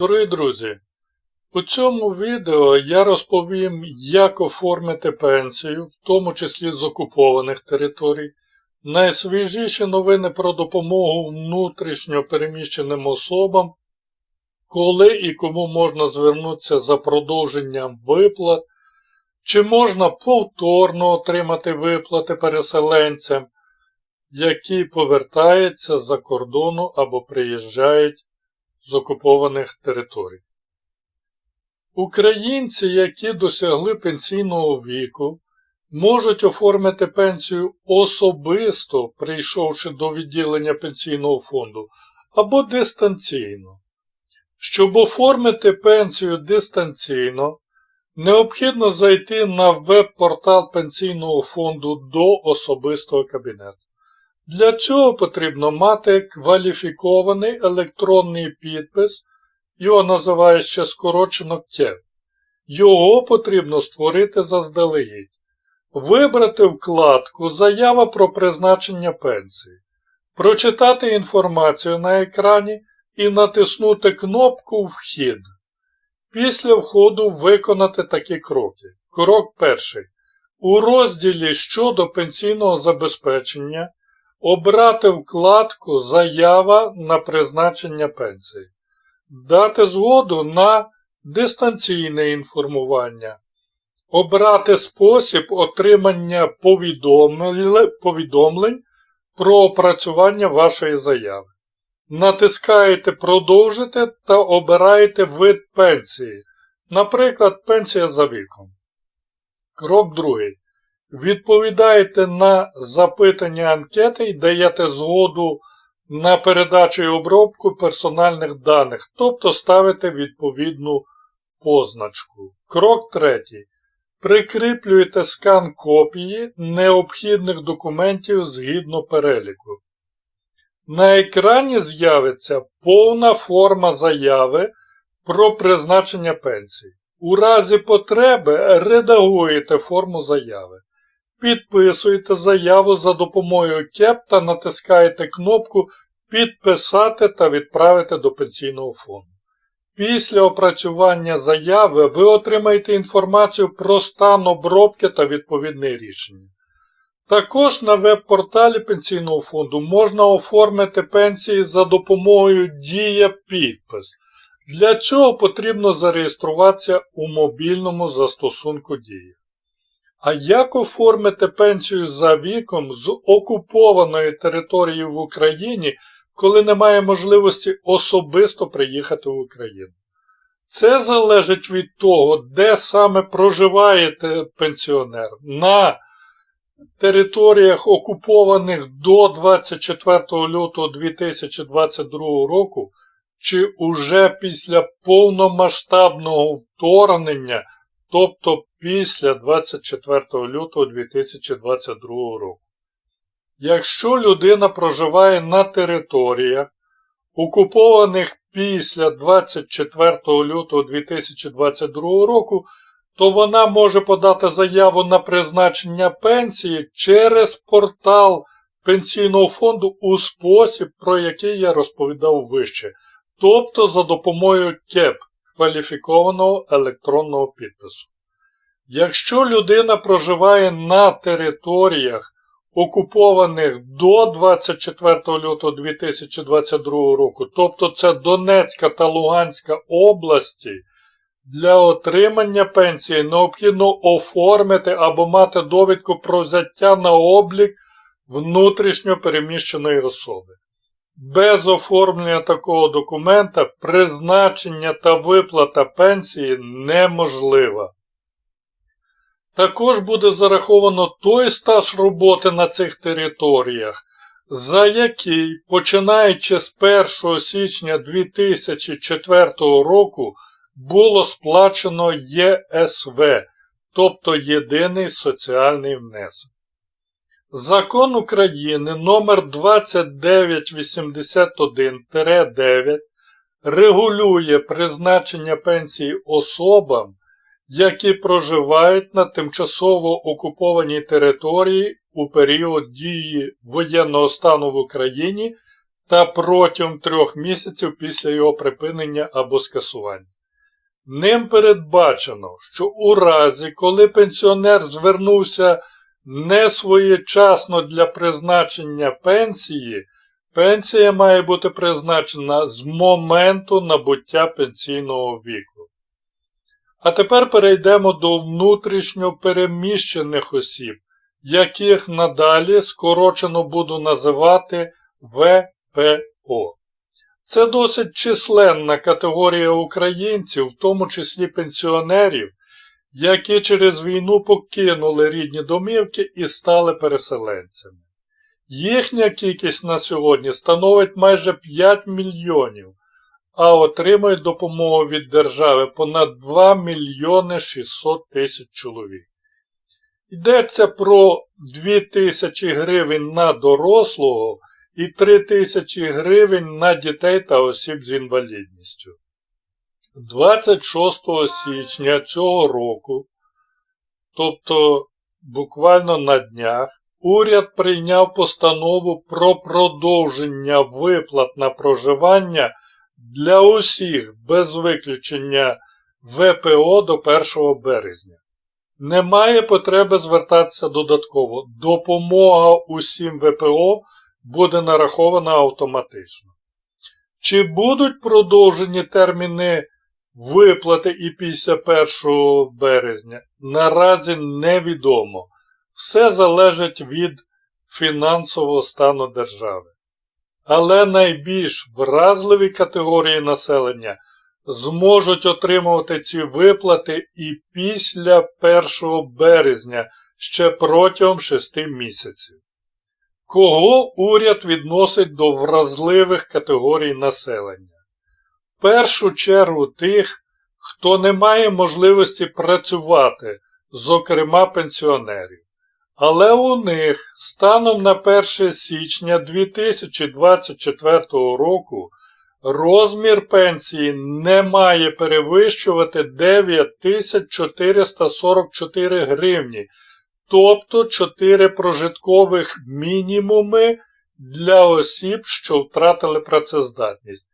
Дорогі друзі, у цьому відео я розповім, як оформити пенсію, в тому числі з окупованих територій, найсвіжіші новини про допомогу внутрішньо переміщеним особам, коли і кому можна звернутися за продовженням виплат, чи можна повторно отримати виплати переселенцям, які повертаються з-за кордону або приїжджають з окупованих територій. Українці, які досягли пенсійного віку, можуть оформити пенсію особисто, прийшовши до відділення пенсійного фонду, або дистанційно. Щоб оформити пенсію дистанційно, необхідно зайти на веб-портал пенсійного фонду до особистого кабінету. Для цього потрібно мати кваліфікований електронний підпис, його називають ще скорочено КЕП. Його потрібно створити заздалегідь. Вибрати вкладку Заява про призначення пенсії, прочитати інформацію на екрані і натиснути кнопку Вхід. Після входу виконати такі кроки. Крок перший. У розділі щодо пенсійного забезпечення Обрати вкладку Заява на призначення пенсії. Дати згоду на дистанційне інформування. Обрати спосіб отримання повідомлень про опрацювання вашої заяви. Натискаєте Продовжити та обираєте вид пенсії. Наприклад, пенсія за віком. Крок другий. Відповідаєте на запитання анкети і даєте згоду на передачу і обробку персональних даних, тобто ставите відповідну позначку. Крок третій. Прикріплюєте скан копії необхідних документів згідно переліку. На екрані з'явиться повна форма заяви про призначення пенсії. У разі потреби редагуєте форму заяви. Підписуєте заяву за допомогою КЕП та натискаєте кнопку Підписати та відправити до пенсійного фонду. Після опрацювання заяви ви отримаєте інформацію про стан обробки та відповідне рішення. Також на веб-порталі Пенсійного фонду можна оформити пенсії за допомогою Дія підпис. Для цього потрібно зареєструватися у мобільному застосунку Дія. А як оформити пенсію за віком з окупованої території в Україні, коли немає можливості особисто приїхати в Україну? Це залежить від того, де саме проживає пенсіонер. На територіях окупованих до 24 лютого 2022 року, чи уже після повномасштабного вторгнення тобто після 24 лютого 2022 року. Якщо людина проживає на територіях, окупованих після 24 лютого 2022 року, то вона може подати заяву на призначення пенсії через портал Пенсійного фонду у спосіб, про який я розповідав вище, тобто за допомогою КЕП кваліфікованого електронного підпису. Якщо людина проживає на територіях, окупованих до 24 лютого 2022 року, тобто це Донецька та Луганська області, для отримання пенсії необхідно оформити або мати довідку про взяття на облік внутрішньо переміщеної особи. Без оформлення такого документа призначення та виплата пенсії неможлива. Також буде зараховано той стаж роботи на цих територіях, за який, починаючи з 1 січня 2004 року, було сплачено ЄСВ, тобто Єдиний соціальний внесок. Закон України номер 2981-9 регулює призначення пенсії особам, які проживають на тимчасово окупованій території у період дії воєнного стану в Україні та протягом трьох місяців після його припинення або скасування. Ним передбачено, що у разі, коли пенсіонер звернувся не своєчасно для призначення пенсії, пенсія має бути призначена з моменту набуття пенсійного віку. А тепер перейдемо до внутрішньо переміщених осіб, яких надалі скорочено буду називати ВПО. Це досить численна категорія українців, в тому числі пенсіонерів, які через війну покинули рідні домівки і стали переселенцями. Їхня кількість на сьогодні становить майже 5 мільйонів, а отримують допомогу від держави понад 2 мільйони 600 тисяч чоловік. Йдеться про 2 тисячі гривень на дорослого і 3 тисячі гривень на дітей та осіб з інвалідністю. 26 січня цього року, тобто буквально на днях, уряд прийняв постанову про продовження виплат на проживання для усіх без виключення ВПО до 1 березня. Немає потреби звертатися додатково. Допомога усім ВПО буде нарахована автоматично. Чи будуть продовжені терміни виплати і після 1 березня? Наразі невідомо. Все залежить від фінансового стану держави. Але найбільш вразливі категорії населення зможуть отримувати ці виплати і після 1 березня ще протягом 6 місяців. Кого уряд відносить до вразливих категорій населення? Першу чергу тих, хто не має можливості працювати, зокрема пенсіонерів. Але у них станом на 1 січня 2024 року розмір пенсії не має перевищувати 9444 гривні, тобто 4 прожиткових мінімуми для осіб, що втратили працездатність.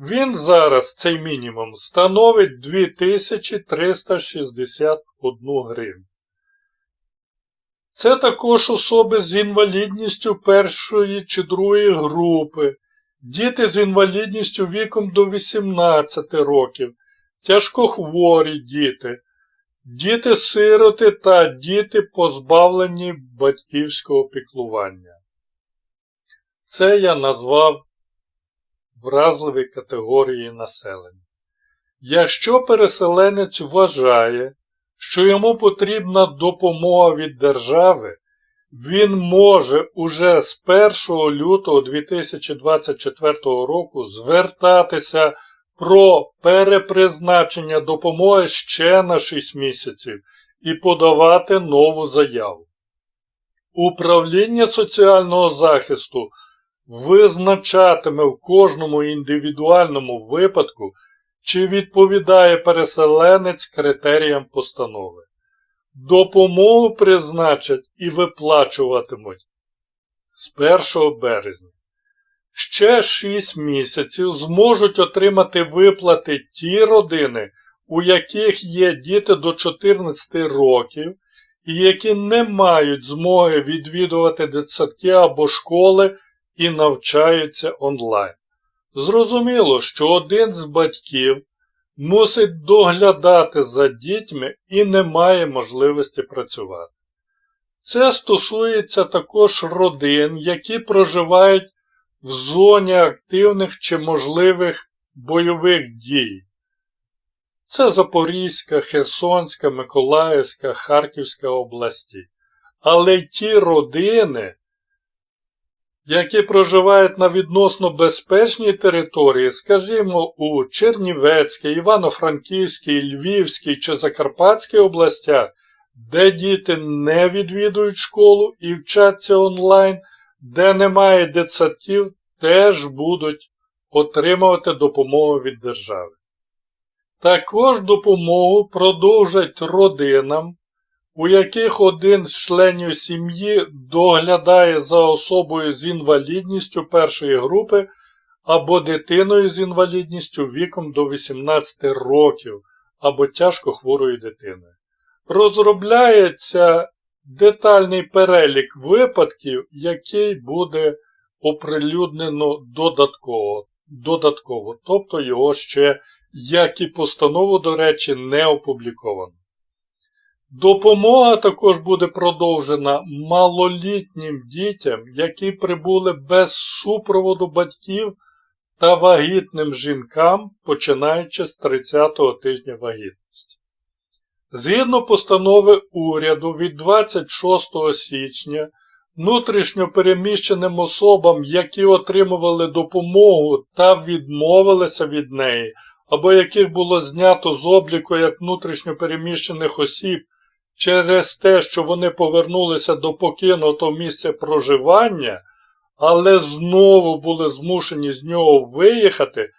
Він зараз, цей мінімум, становить 2361 гривню. Це також особи з інвалідністю першої чи другої групи, діти з інвалідністю віком до 18 років, тяжкохворі діти, діти-сироти та діти, позбавлені батьківського піклування. Це я назвав вразливі категорії населення. Якщо переселенець вважає, що йому потрібна допомога від держави, він може уже з 1 лютого 2024 року звертатися про перепризначення допомоги ще на 6 місяців і подавати нову заяву. Управління соціального захисту визначатиме в кожному індивідуальному випадку, чи відповідає переселенець критеріям постанови. Допомогу призначать і виплачуватимуть з 1 березня. Ще 6 місяців зможуть отримати виплати ті родини, у яких є діти до 14 років і які не мають змоги відвідувати дитсадки або школи і навчаються онлайн. Зрозуміло, що один з батьків мусить доглядати за дітьми і не має можливості працювати. Це стосується також родин, які проживають в зоні активних чи можливих бойових дій. Це Запорізька, Херсонська, Миколаївська, Харківська області. Але ті родини, які проживають на відносно безпечній території, скажімо, у Чернівецькій, Івано-Франківській, Львівській чи Закарпатській областях, де діти не відвідують школу і вчаться онлайн, де немає дитсадків, теж будуть отримувати допомогу від держави. Також допомогу продовжать родинам, у яких один з членів сім'ї доглядає за особою з інвалідністю першої групи або дитиною з інвалідністю віком до 18 років або тяжко хворою дитиною. Розробляється детальний перелік випадків, який буде оприлюднено додатково, додатково, тобто його ще, як і постанову, до речі, не опубліковано. Допомога також буде продовжена малолітнім дітям, які прибули без супроводу батьків та вагітним жінкам, починаючи з 30-го тижня вагітності. Згідно постанови уряду від 26 січня внутрішньопереміщеним особам, які отримували допомогу та відмовилися від неї, або яких було знято з обліку як внутрішньопереміщених осіб через те, що вони повернулися до покинутого місця проживання, але знову були змушені з нього виїхати,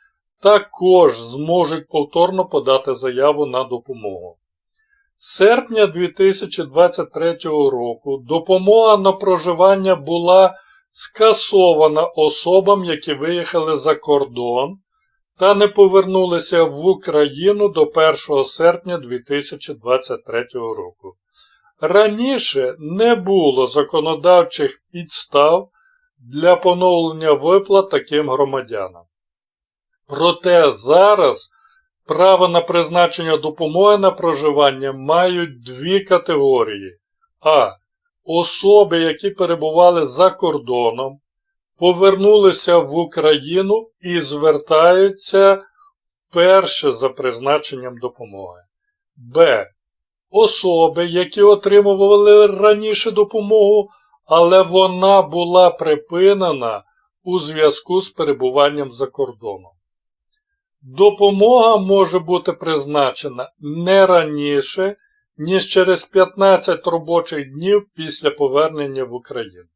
також зможуть повторно подати заяву на допомогу. З серпня 2023 року допомога на проживання була скасована особам, які виїхали за кордон та не повернулися в Україну до 1 серпня 2023 року. Раніше не було законодавчих підстав для поновлення виплат таким громадянам. Проте зараз право на призначення допомоги на проживання мають дві категорії. А. Особи, які перебували за кордоном, повернулися в Україну і звертаються вперше за призначенням допомоги. Б. Особи, які отримували раніше допомогу, але вона була припинена у зв'язку з перебуванням за кордоном. Допомога може бути призначена не раніше, ніж через 15 робочих днів після повернення в Україну.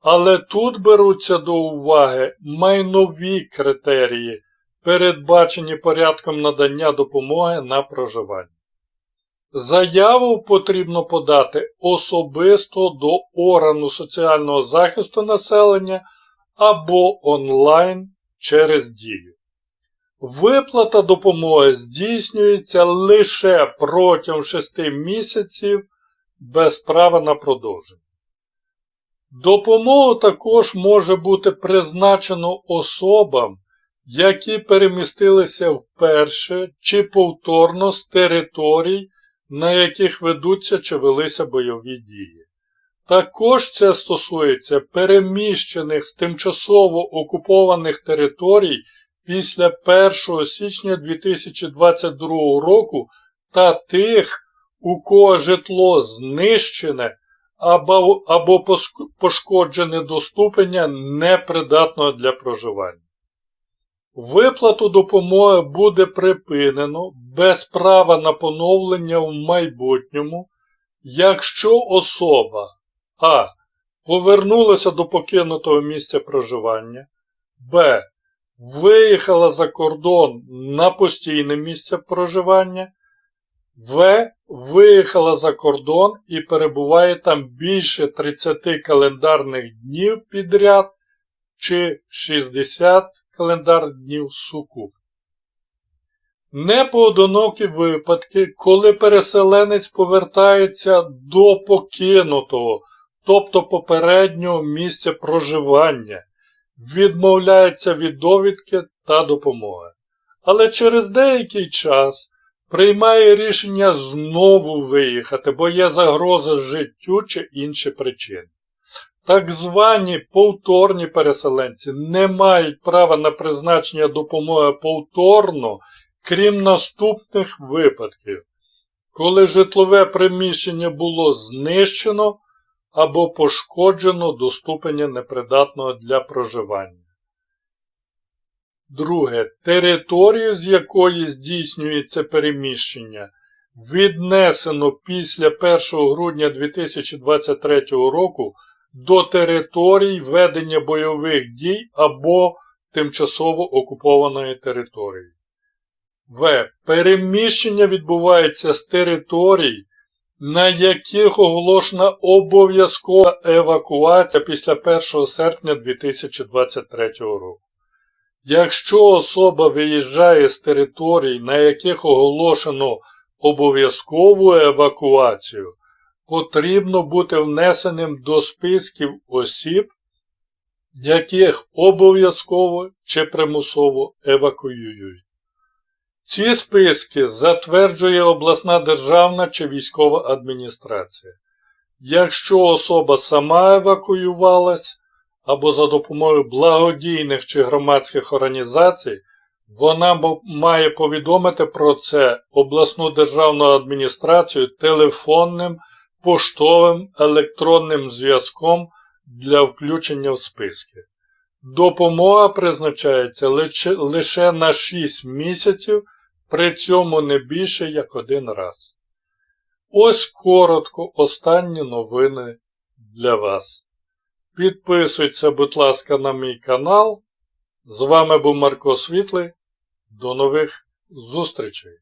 Але тут беруться до уваги майнові критерії, передбачені порядком надання допомоги на проживання. Заяву потрібно подати особисто до органу соціального захисту населення або онлайн через дію. Виплата допомоги здійснюється лише протягом 6 місяців без права на продовження. Допомогу також може бути призначено особам, які перемістилися вперше чи повторно з територій, на яких ведуться чи велися бойові дії. Також це стосується переміщених з тимчасово окупованих територій після 1 січня 2022 року та тих, у кого житло знищене або, або пошкоджене до ступеня непридатного для проживання. Виплату допомоги буде припинено без права на поновлення в майбутньому, якщо особа А. Повернулася до покинутого місця проживання, Б. Виїхала за кордон на постійне місце проживання, В. Виїхала за кордон і перебуває там більше 30 календарних днів підряд чи 60 календарних днів суку. Непоодинокі випадки, коли переселенець повертається до покинутого, тобто попереднього місця проживання, відмовляється від довідки та допомоги. Але через деякий час приймає рішення знову виїхати, бо є загроза життю чи інші причини. Так звані повторні переселенці не мають права на призначення допомоги повторно, крім наступних випадків, коли житлове приміщення було знищено або пошкоджено до ступеня непридатного для проживання. Друге. Територію, з якої здійснюється переміщення, віднесено після 1 грудня 2023 року до територій ведення бойових дій або тимчасово окупованої території. В. Переміщення відбувається з територій, на яких оголошена обов'язкова евакуація після 1 серпня 2023 року. Якщо особа виїжджає з територій, на яких оголошено обов'язкову евакуацію, потрібно бути внесеним до списків осіб, яких обов'язково чи примусово евакуюють. Ці списки затверджує обласна державна чи військова адміністрація. Якщо особа сама евакуювалась або за допомогою благодійних чи громадських організацій, вона має повідомити про це обласну державну адміністрацію телефонним, поштовим, електронним зв'язком для включення в списки. Допомога призначається лише, на 6 місяців, при цьому не більше як один раз. Ось коротко останні новини для вас. Підписуйтеся, будь ласка, на мій канал. З вами був Марко Світлий. До нових зустрічей!